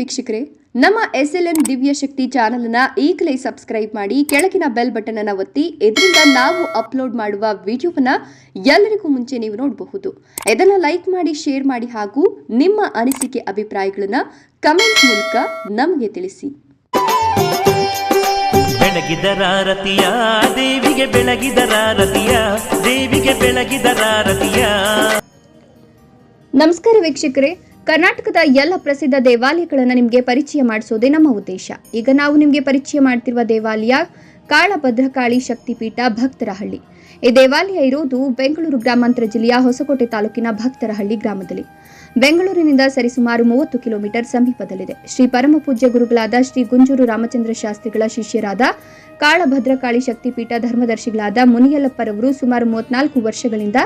ವೀಕ್ಷಕರೇ ನಮ್ಮ S L N ದಿವ್ಯ ಶಕ್ತಿ ಚಾನೆಲ್ ಅನ್ನ ಈಗಲೇ ಸಬ್ಸ್ಕ್ರೈಬ್ ಮಾಡಿ ಕೆಳಗಿನ ಬೆಲ್ ಬಟನ್ ಅನ್ನ ಒತ್ತಿ ಇದರಿಂದ ನಾವು ಅಪ್ಲೋಡ್ ಮಾಡುವ ವಿಡಿಯೋವನ್ನ ಎಲ್ಲರಿಗೂ ಮುಂಚೆ ನೀವು ನೋಡಬಹುದು. ಇದನ್ನ ಲೈಕ್ ಮಾಡಿ ಶೇರ್ ಮಾಡಿ ಹಾಗೂ ನಿಮ್ಮ ಅನಿಸಿಕೆ ಅಭಿಪ್ರಾಯಗಳನ್ನ ಕಮೆಂಟ್ ಮೂಲಕ ನಮಗೆ ತಿಳಿಸಿ. ಬೆಳಗಿದರಾರತಿಯ ದೇವಿಗೆ ದೇವಿಗೆ ನಮಸ್ಕಾರ ವೀಕ್ಷಕರೇ ಕರ್ನಾಟಕದ ಎಲ್ಲ ಪ್ರಸಿದ್ಧ ದೇವಾಲಯಗಳನ್ನು ನಿಮಗೆ ಪರಿಚಯ ಮಾಡಿಸೋದೇ ನಮ್ಮ ಉದ್ದೇಶ. ಈಗ ನಾವು ನಿಮಗೆ ಪರಿಚಯ ಮಾಡ್ತಿರುವ ದೇವಾಲಯ ಕಾಳಭದ್ರಕಾಳಿ ಶಕ್ತಿಪೀಠ ಭಕ್ತರಹಳ್ಳಿ. ಈ ದೇವಾಲಯ ಇರುವುದು ಬೆಂಗಳೂರು ಗ್ರಾಮಾಂತರ ಜಿಲ್ಲೆಯ ಹೊಸಕೋಟೆ ತಾಲೂಕಿನ ಭಕ್ತರಹಳ್ಳಿ ಗ್ರಾಮದಲ್ಲಿ. ಬೆಂಗಳೂರಿನಿಂದ ಸರಿಸುಮಾರು ಮೂವತ್ತು ಕಿಲೋಮೀಟರ್ ಸಮೀಪದಲ್ಲಿದೆ. ಶ್ರೀ ಪರಮ ಪೂಜ್ಯ ಗುರುಗಳಾದ ಶ್ರೀ ಗುಂಜೂರು ರಾಮಚಂದ್ರ ಶಾಸ್ತ್ರಿಗಳ ಶಿಷ್ಯರಾದ ಕಾಳಭದ್ರಕಾಳಿ ಶಕ್ತಿಪೀಠ ಧರ್ಮದರ್ಶಿಗಳಾದ ಮುನಿಯಲ್ಲಪ್ಪರವರು ಸುಮಾರು ಮೂವತ್ನಾಲ್ಕು ವರ್ಷಗಳಿಂದ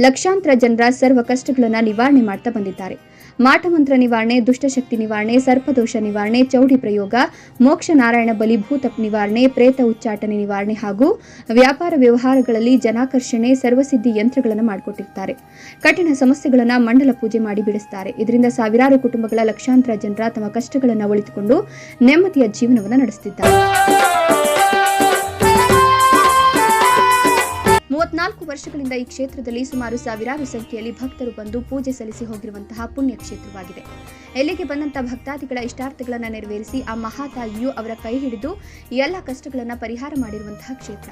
ಲಕ್ಷಾಂತರ ಜನರ ಸರ್ವ ಕಷ್ಟಗಳನ್ನು ನಿವಾರಣೆ ಮಾಡ್ತಾ ಬಂದಿದ್ದಾರೆ. ಮಾಟಮಂತ್ರ ನಿವಾರಣೆ, ದುಷ್ಟಶಕ್ತಿ ನಿವಾರಣೆ, ಸರ್ಪದೋಷ ನಿವಾರಣೆ, ಚೌಡಿ ಪ್ರಯೋಗ, ಮೋಕ್ಷ ನಾರಾಯಣ ಬಲಿ, ಭೂತ ನಿವಾರಣೆ, ಪ್ರೇತ ಉಚ್ಚಾಟನೆ ನಿವಾರಣೆ ಹಾಗೂ ವ್ಯಾಪಾರ ವ್ಯವಹಾರಗಳಲ್ಲಿ ಜನಾಕರ್ಷಣೆ, ಸರ್ವಸಿದ್ಧಿ ಯಂತ್ರಗಳನ್ನು ಮಾಡಿಕೊಟ್ಟಿರ್ತಾರೆ. ಕಠಿಣ ಸಮಸ್ಯೆಗಳನ್ನು ಮಂಡಲ ಪೂಜೆ ಮಾಡಿ ಬಿಡಿಸ್ತಾರೆ ಇದರಿಂದ ಸಾವಿರಾರು ಕುಟುಂಬಗಳ ಲಕ್ಷಾಂತರ ಜನರ ತಮ್ಮ ಕಷ್ಟಗಳನ್ನು ಉಳಿತುಕೊಂಡು ನೆಮ್ಮದಿಯ ಜೀವನವನ್ನು ನಡೆಸುತ್ತಿದ್ದಾರೆ ವರ್ಷಗಳಿಂದ ಈ ಕ್ಷೇತ್ರದಲ್ಲಿ ಸುಮಾರು ಸಾವಿರಾರು ಸಂಖ್ಯೆಯಲ್ಲಿ ಭಕ್ತರು ಬಂದು ಪೂಜೆ ಸಲ್ಲಿಸಿ ಹೋಗಿರುವಂತಹ ಪುಣ್ಯ ಕ್ಷೇತ್ರವಾಗಿದೆ ಎಲ್ಲಿಗೆ ಬಂದಂತಹ ಭಕ್ತಾದಿಗಳ ಇಷ್ಟಾರ್ಥಗಳನ್ನು ನೆರವೇರಿಸಿ ಆ ಮಹಾತಾಯಿಯು ಅವರ ಕೈ ಹಿಡಿದು ಎಲ್ಲ ಕಷ್ಟಗಳನ್ನು ಪರಿಹಾರ ಮಾಡಿರುವಂತಹ ಕ್ಷೇತ್ರ.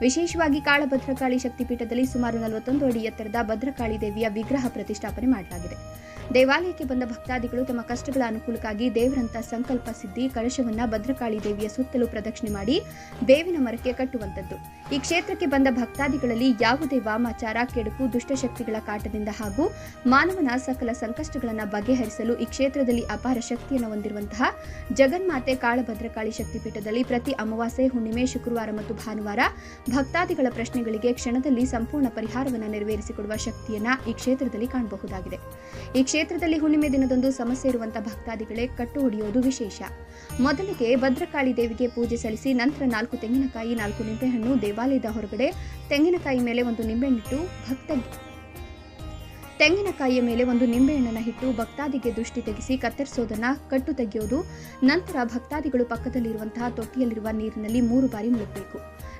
ವಿಶೇಷವಾಗಿ ಕಾಳಭದ್ರಕಾಳಿ ಶಕ್ತಿಪೀಠದಲ್ಲಿ ಸುಮಾರು ನಲವತ್ತೊಂದು ಅಡಿ ಎತ್ತರದ ಭದ್ರಕಾಳಿ ದೇವಿಯ ವಿಗ್ರಹ ಪ್ರತಿಷ್ಠಾಪನೆ ಮಾಡಲಾಗಿದೆ. ದೇವಾಲಯಕ್ಕೆ ಬಂದ ಭಕ್ತಾದಿಗಳು ತಮ್ಮ ಕಷ್ಟಗಳ ಅನುಕೂಲಕ್ಕಾಗಿ ದೇವರಂತ ಸಂಕಲ್ಪ ಸಿದ್ಧಿ ಕಳಶವನ್ನ ಭದ್ರಕಾಳಿ ದೇವಿಯ ಸುತ್ತಲೂ ಪ್ರದಕ್ಷಿಣೆ ಮಾಡಿ ಬೇವಿನ ಮರಕ್ಕೆ ಕಟ್ಟುವಂತದ್ದು ಈ ಕ್ಷೇತ್ರಕ್ಕೆ ಬಂದ ಭಕ್ತಾದಿಗಳಲ್ಲಿ ಯಾವುದೇ ವಾಮಾಚಾರ, ಕೆಡುಕು, ದುಷ್ಟಶಕ್ತಿಗಳ ಕಾಟದಿಂದ ಹಾಗೂ ಮಾನವನ ಸಕಲ ಸಂಕಷ್ಟಗಳನ್ನು ಬಗೆಹರಿಸಲು ಈ ಕ್ಷೇತ್ರದಲ್ಲಿ ಅಪಾರ ಶಕ್ತಿಯನ್ನು ಹೊಂದಿರುವಂತಹ ಜಗನ್ಮಾತೆ ಕಾಳಭದ್ರಕಾಳಿ ಶಕ್ತಿಪೀಠದಲ್ಲಿ ಪ್ರತಿ ಅಮಾವಾಸ್ಯೆ, ಹುಣ್ಣಿಮೆ, ಶುಕ್ರವಾರ ಮತ್ತು ಭಾನುವಾರ ಭಕ್ತಾದಿಗಳ ಪ್ರಶ್ನೆಗಳಿಗೆ ಕ್ಷಣದಲ್ಲಿ ಸಂಪೂರ್ಣ ಪರಿಹಾರವನ್ನು ನೆರವೇರಿಸಿಕೊಡುವ ಶಕ್ತಿಯನ್ನ ಈ ಕ್ಷೇತ್ರದಲ್ಲಿ ಕಾಣಬಹುದಾಗಿದೆ. ಈ ಕ್ಷೇತ್ರದಲ್ಲಿ ಹುಣ್ಣಿಮೆ ದಿನದಂದು ಸಮಸ್ಯೆ ಇರುವಂತಹ ಭಕ್ತಾದಿಗಳೇ ಕಟ್ಟು ಹೊಡೆಯೋದು ವಿಶೇಷ. ಮೊದಲಿಗೆ ಭದ್ರಕಾಳಿ ದೇವಿಗೆ ಪೂಜೆ ಸಲ್ಲಿಸಿ ನಂತರ ನಾಲ್ಕು ತೆಂಗಿನಕಾಯಿ, ನಾಲ್ಕು ನಿಂಬೆಹಣ್ಣು ದೇವಾಲಯದ ಹೊರಗಡೆ ತೆಂಗಿನಕಾಯಿ ಮೇಲೆ ಒಂದು ನಿಂಬೆಹಣ್ಣಿಟ್ಟು ಭಕ್ತ ತೆಂಗಿನಕಾಯಿಯ ಮೇಲೆ ಒಂದು ನಿಂಬೆಹಣ್ಣನ್ನು ಇಟ್ಟು ಭಕ್ತಾದಿಗೆ ದೃಷ್ಟಿ ತೆಗೆಸಿ ಕತ್ತರಿಸೋದನ್ನ ಕಟ್ಟು ತೆಗೆಯೋದು. ನಂತರ ಭಕ್ತಾದಿಗಳು ಪಕ್ಕದಲ್ಲಿರುವಂತಹ ತೊಟ್ಟಿಯಲ್ಲಿರುವ ನೀರಿನಲ್ಲಿ ಮೂರು ಬಾರಿ ಮುಳುಗಬೇಕು.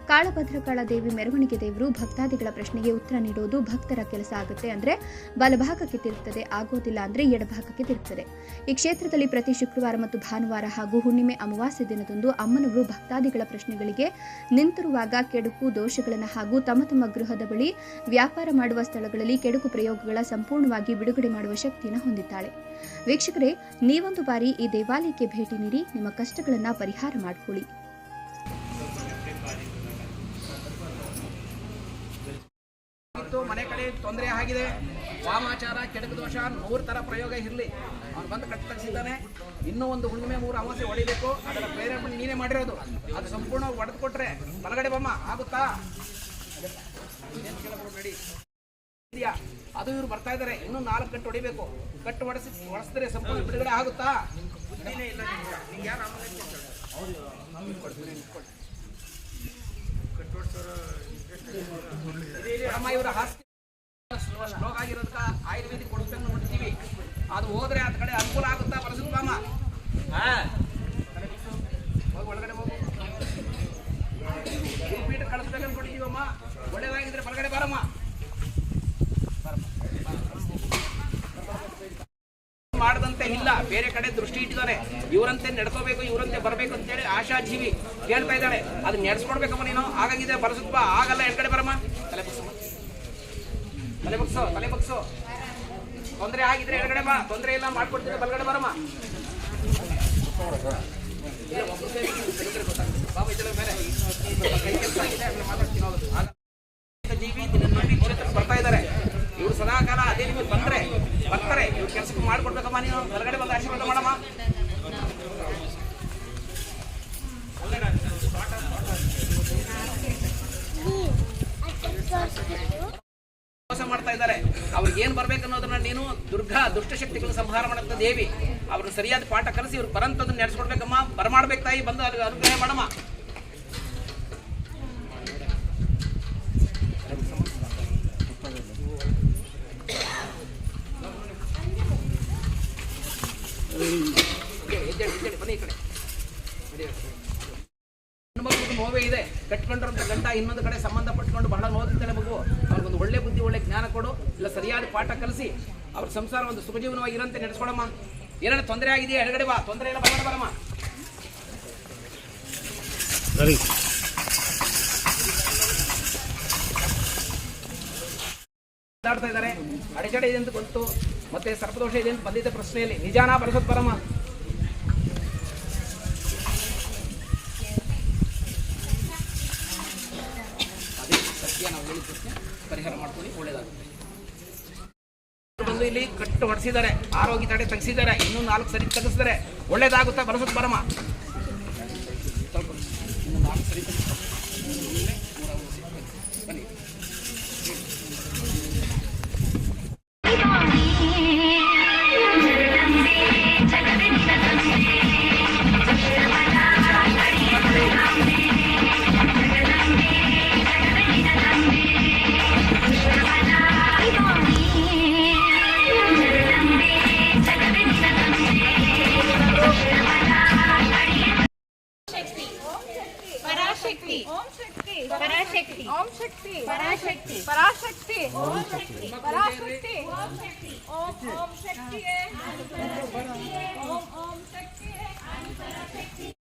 ಕಾಳಭದ್ರಕಾಳ ದೇವಿ ಮೆರವಣಿಗೆ ದೇವರು ಭಕ್ತಾದಿಗಳ ಪ್ರಶ್ನೆಗೆ ಉತ್ತರ ನೀಡೋದು ಭಕ್ತರ ಕೆಲಸ ಆಗುತ್ತೆ ಅಂದ್ರೆ ಬಲಭಾಗಕ್ಕೆ ತಿರುಗ್ತದೆ, ಆಗೋದಿಲ್ಲ ಅಂದ್ರೆ ಎಡಭಾಗಕ್ಕೆ ತಿರುಗ್ತದೆ. ಈ ಕ್ಷೇತ್ರದಲ್ಲಿ ಪ್ರತಿ ಶುಕ್ರವಾರ ಮತ್ತು ಭಾನುವಾರ ಹಾಗೂ ಹುಣ್ಣಿಮೆ ಅಮಾವಾಸ್ಯ ದಿನದಂದು ಅಮ್ಮನವರು ಭಕ್ತಾದಿಗಳ ಪ್ರಶ್ನೆಗಳಿಗೆ ನಿಂತಿರುವಾಗ ಕೆಡುಕು, ದೋಷಗಳನ್ನು ಹಾಗೂ ತಮ್ಮ ತಮ್ಮ ಗೃಹದ ಬಳಿ ವ್ಯಾಪಾರ ಮಾಡುವ ಸ್ಥಳಗಳಲ್ಲಿ ಕೆಡುಕು ಪ್ರಯೋಗಗಳ ಸಂಪೂರ್ಣವಾಗಿ ಬಿಡುಗಡೆ ಮಾಡುವ ಶಕ್ತಿಯನ್ನು ಹೊಂದಿದ್ದಾಳೆ. ವೀಕ್ಷಕರೇ, ನೀವೊಂದು ಬಾರಿ ಈ ದೇವಾಲಯಕ್ಕೆ ಭೇಟಿ ನೀಡಿ ನಿಮ್ಮ ಕಷ್ಟಗಳನ್ನು ಪರಿಹಾರ ಮಾಡಿಕೊಳ್ಳಿ. ತೊಂದರೆ ಆಗಿದೆ. ವಾಮಾಚಾರ ಕೆಡಕು ದೋಷ ನೂರು ಥರ ಪ್ರಯೋಗ ಇರಲಿ. ಅವ್ನು ಬಂದು ಕಟ್ಟ ತಗ್ಸಿದ್ದಾನೆ. ಇನ್ನೂ ಒಂದು ಹುಣ್ಣಿಮೆ ಮೂರು ಅಮಾವಾಸ್ಯೆ ಹೊಡಿಬೇಕು ಅದರ ಪ್ರೇರೇಪಣೆ ನೀನೇ ಮಾಡಿರೋದು. ಅದು ಸಂಪೂರ್ಣ ಒಡೆದು ಕೊಟ್ರೆ ಬಲಗಡೆ ಬಮ್ಮ ಆಗುತ್ತಾ? ಕೇಳಬೇಡಿ ಇದೆಯಾ? ಅದು ಇವ್ರು ಬರ್ತಾ ಇದಾರೆ. ಇನ್ನು ನಾಲ್ಕು ಕಟ್ಟು ಹೊಡಿಬೇಕು. ಕಟ್ಟು ಹೊಡೆಸಿ ಹೊಡೆಸಿದ್ರೆ ಸಂಪೂರ್ಣ ಬಿಡುಗಡೆ ಆಗುತ್ತಾ? ಇಲ್ಲ ಯಾರು ಅಮ್ಮ ಇವರ ಹಾಸ್ಯ ಅದು ಹೋದ್ರೆ ಅದ್ ಕಡೆ ಅನುಕೂಲ ಆಗುತ್ತಾ? ಬರಸುತ್ತಮ್ಮ ಹೋಗಿ ಒಳಗಡೆ ಹೋಗು. ಪೀಠ ಕಳಿಸ್ಬೇಕು ಅನ್ಕೊಂಡಿದ್ದೀವಮ್ಮ ಒಳ್ಳೇದಾಗಿದ್ರೆ ಬಾರಮ್ಮ. ಮಾಡದಂತೆ ಇಲ್ಲ. ಬೇರೆ ಕಡೆ ದೃಷ್ಟಿ ಇಟ್ಟಿದ್ದಾರೆ ಇವರಂತೆ ನಡ್ಕೋಬೇಕು ಇವರಂತೆ ಬರಬೇಕು ಅಂತೇಳಿ ಆಶಾಜೀವಿ ಕೇಳ್ತಾ ಇದ್ದಾಳೆ. ಅದನ್ನ ನೆಡ್ಸ್ಕೊಡ್ಬೇಕಮ್ಮ ನೀನು. ಹಾಗಾಗಿದೆ ಬರಸುತ್ತ ಆಗಲ್ಲ ಎಡ್ಗಡೆ ಬರಮ್ಮ. ತಲೆ ಬಗ್ಸು. ತಲೆ ಬಗ್ಸೋ ತಲೆ ಬಗ್ಸೋ. ತೊಂದರೆ ಆಗಿದ್ರೆ ಎಡಗಡೆ ಬಾ. ತೊಂದರೆ ಇಲ್ಲ, ಮಾಡ್ಕೊಡ್ತೀನಿ, ಬಲಗಡೆ ಬರಮ್ಮ. ಬರ್ತಾ ಇದ್ದಾರೆ. ಇವ್ರು ಸದಾಕಾಲ ಅದೇ ನಿಮಗೆ ಬಂದ್ರೆ, ಬರ್ತಾರೆ. ಇವ್ರು ಕೆಲಸಕ್ಕೆ ಮಾಡ್ಕೊಡ್ಬೇಕಮ್ಮ ನೀನು. ಬಲಗಡೆ ಬಂದು ಆಶೀರ್ವಾದ ಮಾಡಮ್ಮ ಮೋಸ ಮಾಡ್ತಾ ಇದ್ದಾರೆ ಅವ್ರಿಗೆ ಏನು ಬರ್ಬೇಕು ಅನ್ನೋದನ್ನ ನೀನು ದುರ್ಗಾ ದುಷ್ಟಶಕ್ತಿಗಳನ್ನ ಸಂಹಾರ ಮಾಡಂತ ದೇವಿ. ಅವ್ರನ್ನ ಸರಿಯಾದ ಪಾಠ ಕಲಿಸಿ ಇವ್ರು ಬರಂತದನ್ನ ನಡೆಸ್ಕೊಡ್ಬೇಕಮ್ಮ. ಬರಮಾಡ್ಬೇಕು ತಾಯಿ, ಬಂದು ಅವ್ರಿಗೆ ಅನುಗ್ರಹ ಮಾಡಮ್ಮ. ಬನ್ನಿ ಈ ಕಡೆ. ಕಟ್ಕೊಂಡಿರೋಂಥ ಗಂಡ ಇನ್ನೊಂದು ಕಡೆ ಸಂಬಂಧ ಪಟ್ಕೊಂಡು ಬಹಳ ನೋದಿರ್ತಾಳೆ ಮಗು. ಅವ್ರಿಗೊಂದು ಒಳ್ಳೆ ಬುದ್ಧಿ ಒಳ್ಳೆ ಜ್ಞಾನ ಕೊಡು. ಇಲ್ಲ ಸರಿಯಾದ ಪಾಠ ಕಲಿಸಿ. ಅವ್ರ ಸಂಸಾರ ಒಂದು ಸುಖಜೀವನವಾಗಿ ಇರಂತೆ ನಡೆಸ್ಕೊಡಮ್ಮ ಏನಾದ್ರು ತೊಂದರೆ ಆಗಿದೆಯಾ? ಎಡಗಡೆ ಬಾ. ತೊಂದರೆ ಇಲ್ಲ ಬರಬೇಡ ಬರಮ್ಮ. ಮಾತಾಡ್ತಾ ಇದ್ದಾರೆ. ಅಡೆಚಡೆ ಇದೆ ಅಂತ ಗೊತ್ತು. ಮತ್ತೆ ಸರ್ಪದೋಷ ಇದೆ ಅಂತ ಬಂದಿದ್ದ ಪ್ರಶ್ನೆಯಲ್ಲಿ. ನಿಜಾನ ಬರಸತ್ ಬರಮ್ಮ ಒಳ್ಳೇದಾಗುತ್ತೆ ಬಂದು ಇಲ್ಲಿ ಕಟ್ಟು ಹೊಡೆಸಿದ್ದಾರೆ ಆರೋಗ್ಯ ತಡೆ ತೆಗೆಸಿದ್ದಾರೆ, ಇನ್ನೂ ನಾಲ್ಕು ಸರಿ ತೆಗೆಸಿದ್ದಾರೆ. ಒಳ್ಳೇದಾಗುತ್ತಾ ಬರಸತ್ ಬರಮ್ಮ ಸ್ವಲ್ಪ ಇನ್ನೂ ನಾಲ್ಕು ಸರಿ शक्ति पराशक्ति। ओम शक्ति पराशक्ति। पराशक्ति। ओम शक्ति। पराशक्ति। ओम शक्ति। ओम ओम शक्ति है। ओम ओम शक्ति है।